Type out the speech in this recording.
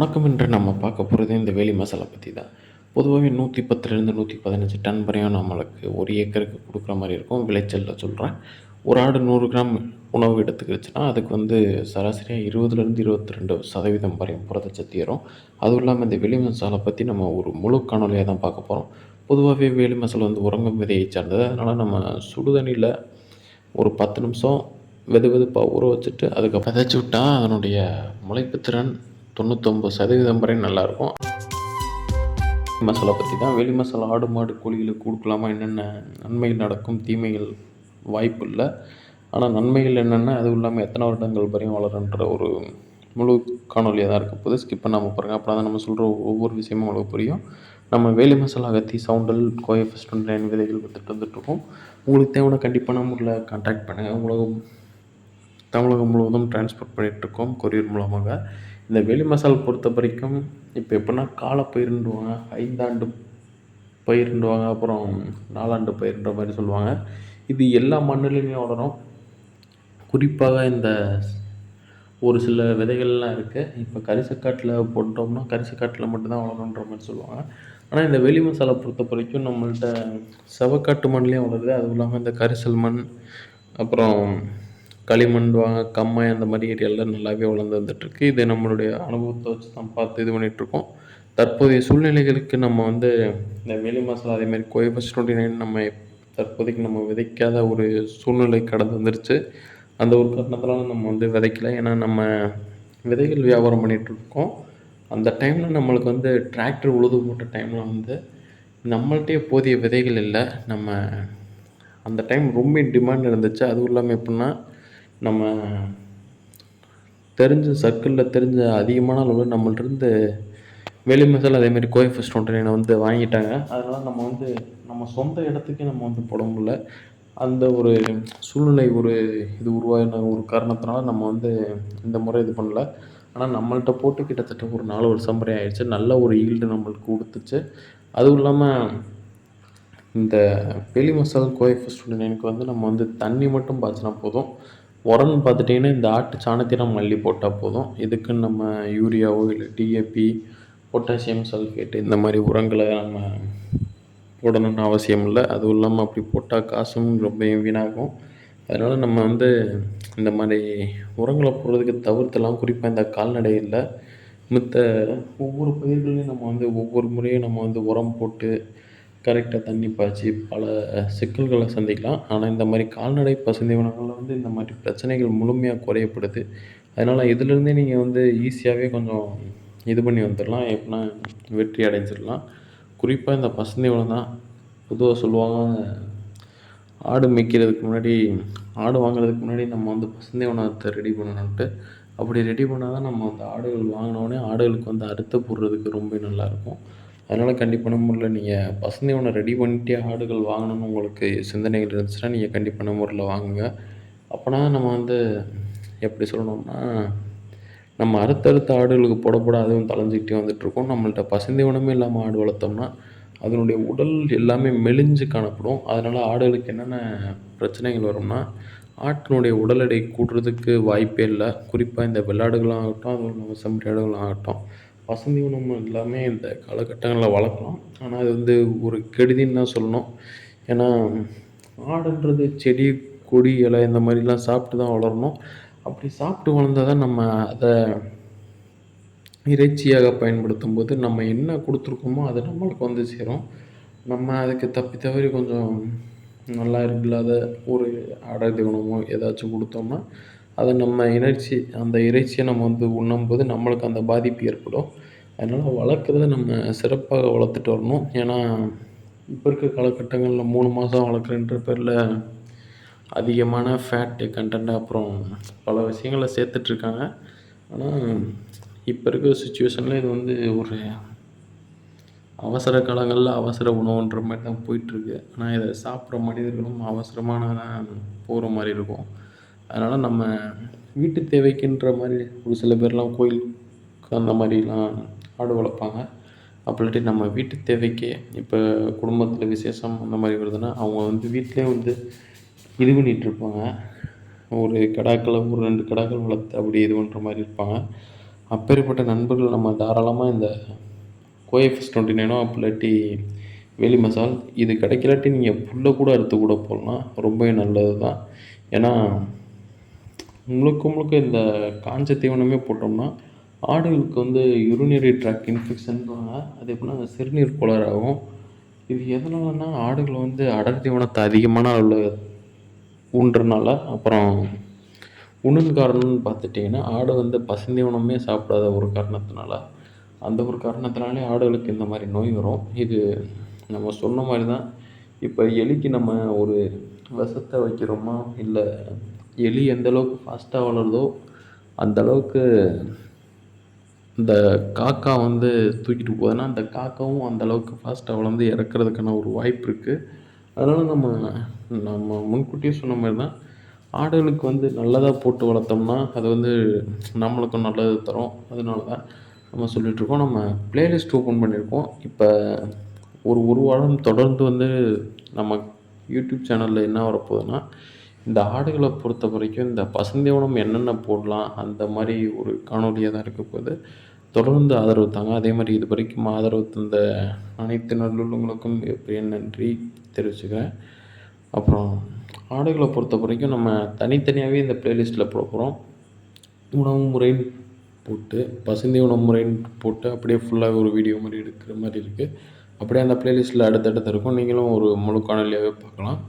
வணக்கம் இன்று நம்ம பார்க்க போகிறது இந்த வேலி மசாலா பற்றி தான். பொதுவாகவே நூற்றி பத்துலேருந்து நூற்றி பதினஞ்சு டன் வரையும் நம்மளுக்கு ஒரு ஏக்கருக்கு கொடுக்குற மாதிரி இருக்கும். விளைச்சலில் சொல்கிறேன் ஒரு ஆடு நூறு கிராம் உணவு எடுத்துக்கிடுச்சுன்னா அதுக்கு வந்து சராசரியாக இருபதுலேருந்து இருபத்தி ரெண்டு சதவீதம் வரையும் புரதச்சத்து ஏறும். அதுவும் இல்லாமல் இந்த வெளி மசாலா பற்றி நம்ம ஒரு முழு காணொலியாக தான் பார்க்க போகிறோம் பொதுவாகவே வேலி மசாலா வந்து உறங்கும் விதையை சார்ந்தது. அதனால் நம்ம சுடுதண்ணியில் ஒரு பத்து நிமிஷம் வெது வெதுப்பாக ஊற வச்சுட்டு அதுக்கு விதைச்சி விட்டால் அதனுடைய முளைப்பு திறன் தொண்ணூத்தொம்பது சதவீதம் வரை நல்லாயிருக்கும். மசாலா பற்றி தான். வெளி மசாலா ஆடு மாடு கோழிகளுக்கு கொடுக்கலாமா? என்னென்ன நன்மைகள் நடக்கும்? தீமைகள் வாய்ப்பு இல்லை. ஆனால் நன்மைகள் என்னென்ன அதுவும் இல்லாமல் எத்தனை வருடங்கள் வரையும் வளருன்ற ஒரு முழு காணொலியாக தான் இருக்க போது ஸ்கிப் பண்ணாமல் பாருங்கள் அப்போ தான் நம்ம சொல்கிற ஒவ்வொரு விஷயமும் உங்களுக்கு புரியும். நம்ம வேலி மசாலா கத்தி சவுண்டல் கோயை ஃபஸ்ட் நைன் விதைகள் வித்துட்டு வந்துட்டுருக்கோம் உங்களுக்கு தேவையான கண்டிப்பாக நம்மள கான்டாக்ட் பண்ணுங்கள் உங்களுக்கு தமிழகம் முழுவதும் டிரான்ஸ்போர்ட் பண்ணிகிட்ருக்கோம் கொரியர் மூலமாக. இந்த வெளி மசால் பொறுத்த வரைக்கும் இப்போ எப்படின்னா காலப்பயிருண்டுவாங்க ஐந்தாண்டு பயிருண்டுவாங்க அப்புறம் நாலாண்டு பயிருன்ற மாதிரி சொல்லுவாங்க. இது எல்லா மண்ணுலேயுமே வளரும். குறிப்பாக இந்த ஒரு சில விதைகள்லாம் இருக்குது இப்போ கரிசக்காட்டில் போட்டோம்னா கரிசக்காட்டில் மட்டும்தான் வளருன்ற மாதிரி சொல்லுவாங்க. ஆனால் இந்த வெளி மசாலா பொறுத்த வரைக்கும் நம்மள்ட்ட செவக்காட்டு மண்லேயும் வளருது. அதுவும் இல்லாமல் இந்த கரிசல் மண் அப்புறம் களிமண் வாங்க கம்மாய் அந்த மாதிரி ஏரியாவில் நல்லாவே வளர்ந்து வந்துட்டுருக்கு. இது நம்மளுடைய அனுபவத்தை வச்சு தான் பார்த்து இது பண்ணிகிட்ருக்கோம் தற்போதைய சூழ்நிலைகளுக்கு நம்ம வந்து இந்த வேலி மசாலா அதேமாதிரி கோயபஸ் டுவெண்ட்டி நைன் நம்ம தற்போதைக்கு நம்ம விதைக்காத ஒரு சூழ்நிலை கடந்து வந்துருச்சு. அந்த ஒரு காரணத்தினால நம்ம வந்து விதைக்கல. ஏன்னா நம்ம விதைகள் வியாபாரம் பண்ணிகிட்ருக்கோம் அந்த டைமில் நம்மளுக்கு வந்து டிராக்டர் உழுது போட்ட டைமில் வந்து நம்மள்கிட்டே போதிய விதைகள் இல்லை. நம்ம அந்த டைம் ரொம்ப டிமாண்ட் இருந்துச்சு. அதுவும் இல்லாமல் எப்படின்னா நம்ம தெரிஞ்ச சர்க்கிளில் தெரிஞ்ச அதிகமான அளவில் நம்மள்ட்டேருந்து வெளி மசாலா அதேமாரி கோயை ஃபஸ்ட் வந்து வாங்கிட்டாங்க. அதனால் நம்ம வந்து நம்ம சொந்த இடத்துக்கே நம்ம வந்து போட முடியல. அந்த ஒரு சூழ்நிலை ஒரு இது உருவாகின ஒரு காரணத்தினால நம்ம வந்து இந்த முறை இது பண்ணல. ஆனால் நம்மள்ட்ட போட்டு கிட்டத்தட்ட ஒரு நாலு வருஷம் முறை ஆயிடுச்சு. நல்ல ஒரு ஈல்டு நம்மளுக்கு கொடுத்துச்சு. அதுவும் இல்லாமல் இந்த வெளி மசாலா கோயை ஃபஸ்ட் எனக்கு வந்து நம்ம வந்து தண்ணி மட்டும் பாய்ச்சினா போதும். உரம்னு பார்த்துட்டிங்கன்னா இந்த ஆட்டு சாணத்திரம் மல்லி போட்டால் போதும். இதுக்குன்னு நம்ம யூரியாவோ இல்லை டிஏபி பொட்டாசியம் சல்ஃபேட்டு இந்த மாதிரி உரங்களை நம்ம போடணும்னு அவசியம் இல்லை. அதுவும் இல்லாமல் அப்படி போட்டால் காசும் ரொம்ப வீணாகும். அதனால் நம்ம வந்து இந்த மாதிரி உரங்களை போடுறதுக்கு தவிர்த்தலாம் குறிப்பாக இந்த கால்நடை இல்லை மற்ற ஒவ்வொரு பயிர்களையும் நம்ம வந்து ஒவ்வொரு முறையும் நம்ம வந்து உரம் போட்டு கரெக்டாக தண்ணி பாய்ச்சி பல சிக்கல்களை சந்திக்கலாம். ஆனால் இந்த மாதிரி கால்நடை பசுந்தீவனங்களில் வந்து இந்த மாதிரி பிரச்சனைகள் முழுமையாக குறையப்படுது. அதனால் இதிலேருந்தே நீங்கள் வந்து ஈஸியாகவே கொஞ்சம் இது பண்ணி வந்துடலாம் எப்படின்னா வெற்றி அடைஞ்சிடலாம் குறிப்பாக இந்த பசுந்தீவனம் தான் பொதுவாக சொல்லுவாங்க ஆடு மேய்க்கிறதுக்கு முன்னாடி ஆடு வாங்குறதுக்கு முன்னாடி நம்ம வந்து பசுந்தீவனத்தை ரெடி பண்ணணுன்ட்டு அப்படி ரெடி பண்ணால் தான் நம்ம அந்த ஆடுகள் வாங்கினோடனே ஆடுகளுக்கு வந்து அறுத்து போடுறதுக்கு ரொம்ப நல்லாயிருக்கும் அதனால் கண்டிப்பான முறையில் நீங்கள் பசுந்தீவனம் ரெடி பண்ணிட்டே ஆடுகள் வாங்கணும்னு உங்களுக்கு சிந்தனைகள் இருந்துச்சுன்னா நீங்கள் கண்டிப்பான முறையில் வாங்குங்க. அப்போனா நம்ம வந்து எப்படி சொல்லணும்னா நம்ம அறுத்தறுத்த ஆடுகளுக்கு போட போட அதுவும் தலைஞ்சிக்கிட்டே வந்துட்டுருக்கும் நம்மள்ட்ட பசுந்தீவனமே இல்லாமல் ஆடு வளர்த்தோம்னா அதனுடைய உடல் எல்லாமே மெலிஞ்சு காணப்படும். அதனால் ஆடுகளுக்கு என்னென்ன பிரச்சனைகள் வரும்னா ஆட்டினுடைய உடல் எடை கூட்டுறதுக்கு வாய்ப்பே இல்லை. குறிப்பாக இந்த வெள்ளாடுகளாகட்டும் அதுவும் நம்ம செம்மறி ஆடுகளாகட்டும். பசுந்தீவனம் எல்லாமே இந்த காலகட்டங்களில் வளர்க்கலாம். ஆனால் அது வந்து ஒரு கெடுதின்னு தான் சொல்லணும். ஏன்னா ஆடுன்றது செடி கொடி இலை இந்த மாதிரிலாம் சாப்பிட்டு தான் வளரணும். அப்படி சாப்பிட்டு வளர்ந்தா தான் நம்ம அதை இறைச்சியாக பயன்படுத்தும் போது நம்ம என்ன கொடுத்துருக்கோமோ அது நம்மளுக்கு வந்து சேரும். நம்ம அதுக்கு தப்பி தவறி கொஞ்சம் நல்லா இல்லாத ஒரு ஆடை உணவோ ஏதாச்சும் கொடுத்தோம்னா அதை நம்ம இறைச்சி அந்த இறைச்சியை நம்ம வந்து உண்ணும்போது நம்மளுக்கு அந்த பாதிப்பு ஏற்படும். அதனால் வளர்க்குறத நம்ம சிறப்பாக வளர்த்துட்டு வரணும். ஏன்னா இப்போ இருக்க காலகட்டங்களில் மூணு மாதம் வளர்க்குறன்ற பேரில் அதிகமான ஃபேட்டு கண்டென்ட் அப்புறம் பல விஷயங்கள சேர்த்துட்ருக்காங்க. ஆனால் இப்போ இருக்கிற சுச்சுவேஷனில் இது வந்து ஒரு அவசர காலங்களில் அவசர உணவுன்ற மாதிரி தான் போயிட்டுருக்கு ஆனால் இதை சாப்பிட்ற மனிதர்களும் அவசரமான தான் போகிற மாதிரி இருக்கும். அதனால் நம்ம வீட்டு தேவைக்குன்ற மாதிரி ஒரு சில பேர்லாம் கோயிலுக்கு அந்த மாதிரிலாம் ஆடு வளர்ப்பாங்க. அப்படி இல்லாட்டி நம்ம வீட்டு தேவைக்கு இப்போ குடும்பத்தில் விசேஷம் அந்த மாதிரி வருதுன்னா அவங்க வந்து வீட்டிலே வந்து இது பண்ணிகிட்ருப்பாங்க ஒரு கிடாக்களை ஒரு ரெண்டு கிடாக்கள் வளர்த்து அப்படி இது பண்ணுற மாதிரி இருப்பாங்க. அப்பேற்பட்ட நண்பர்கள் நம்ம தாராளமாக இந்த கோஎஃப்எஸ் டுவெண்ட்டி நைனோ அப்படி வேலி மசால் இது கிடைக்கலாட்டி நீங்கள் புல்லை கூட அறுத்து கூட போடலாம். ரொம்பவே நல்லது தான் ஏன்னா முழுக்க முழுக்க இந்த காஞ்ச தீவனமே போட்டோம்னா ஆடுகளுக்கு வந்து யூரினரி ட்ராக் இன்ஃபெக்ஷன்வாங்க அது எப்படின்னா சிறுநீர் கோளாறு ஆகும் இது எதனாலன்னா ஆடுகள் வந்து அடர் தீவனத்தை அதிகமான அளவில் உண்றனால அப்புறம் இன்னொன்று காரணம்னு பார்த்துட்டிங்கன்னா ஆடு வந்து பசுந்தீவனமே சாப்பிடாத ஒரு காரணத்தினால அந்த ஒரு காரணத்தினாலே ஆடுகளுக்கு இந்த மாதிரி நோய் வரும். இது நம்ம சொன்ன மாதிரி தான் இப்போ எலிக்கு நம்ம ஒரு விஷத்தை வைக்கிறோமா இல்லை எலி எந்த அளவுக்கு ஃபாஸ்ட்டாக வளருதோ அந்தளவுக்கு இந்த காக்கா வந்து தூக்கிட்டு போகுதுன்னா அந்த காக்காவும் அந்தளவுக்கு ஃபாஸ்ட்டாக வளர்ந்து இறக்குறதுக்கான ஒரு வாய்ப்பு இருக்குது அதனால் நம்ம நம்ம முன்கூட்டியே சொன்ன மாதிரி தான் ஆடுகளுக்கு வந்து நல்லதாக போட்டு வளர்த்தோம்னா அது வந்து நம்மளுக்கும் நல்லது தரும். அதனால தான் நம்ம சொல்லிகிட்ருக்கோம் நம்ம ப்ளேலிஸ்ட் ஓப்பன் பண்ணியிருக்கோம். இப்போ ஒரு ஒரு வாரம் தொடர்ந்து வந்து நம்ம யூடியூப் சேனலில் என்ன வரப்போகுதுன்னா இந்த ஆடுகளை பொறுத்த வரைக்கும் இந்த பசுந்தீவனம் என்னென்ன போடலாம் அந்த மாதிரி ஒரு காணொலியாக தான் இருக்க போகுது. தொடர்ந்து ஆதரவு தாங்க. அதே மாதிரி இது வரைக்கும் ஆதரவு தந்த அனைத்து நல்லுள்ளவங்களுக்கும் மிகப்பெரிய நன்றி தெரிவிச்சுக்கிறேன். அப்புறம் ஆடுகளை பொறுத்த வரைக்கும் நம்ம தனித்தனியாகவே இந்த ப்ளேலிஸ்ட்டில் போட போகிறோம் உணவு முறைன்னு போட்டு பசுந்தீவன முறைன்னு போட்டு அப்படியே ஃபுல்லாக ஒரு வீடியோ மாதிரி எடுக்கிற மாதிரி இருக்குது அப்படியே அந்த ப்ளேலிஸ்ட்டில் அடுத்தடுத்து இருக்கும். நீங்களும் ஒரு முழு காணொலியாகவே பார்க்கலாம்.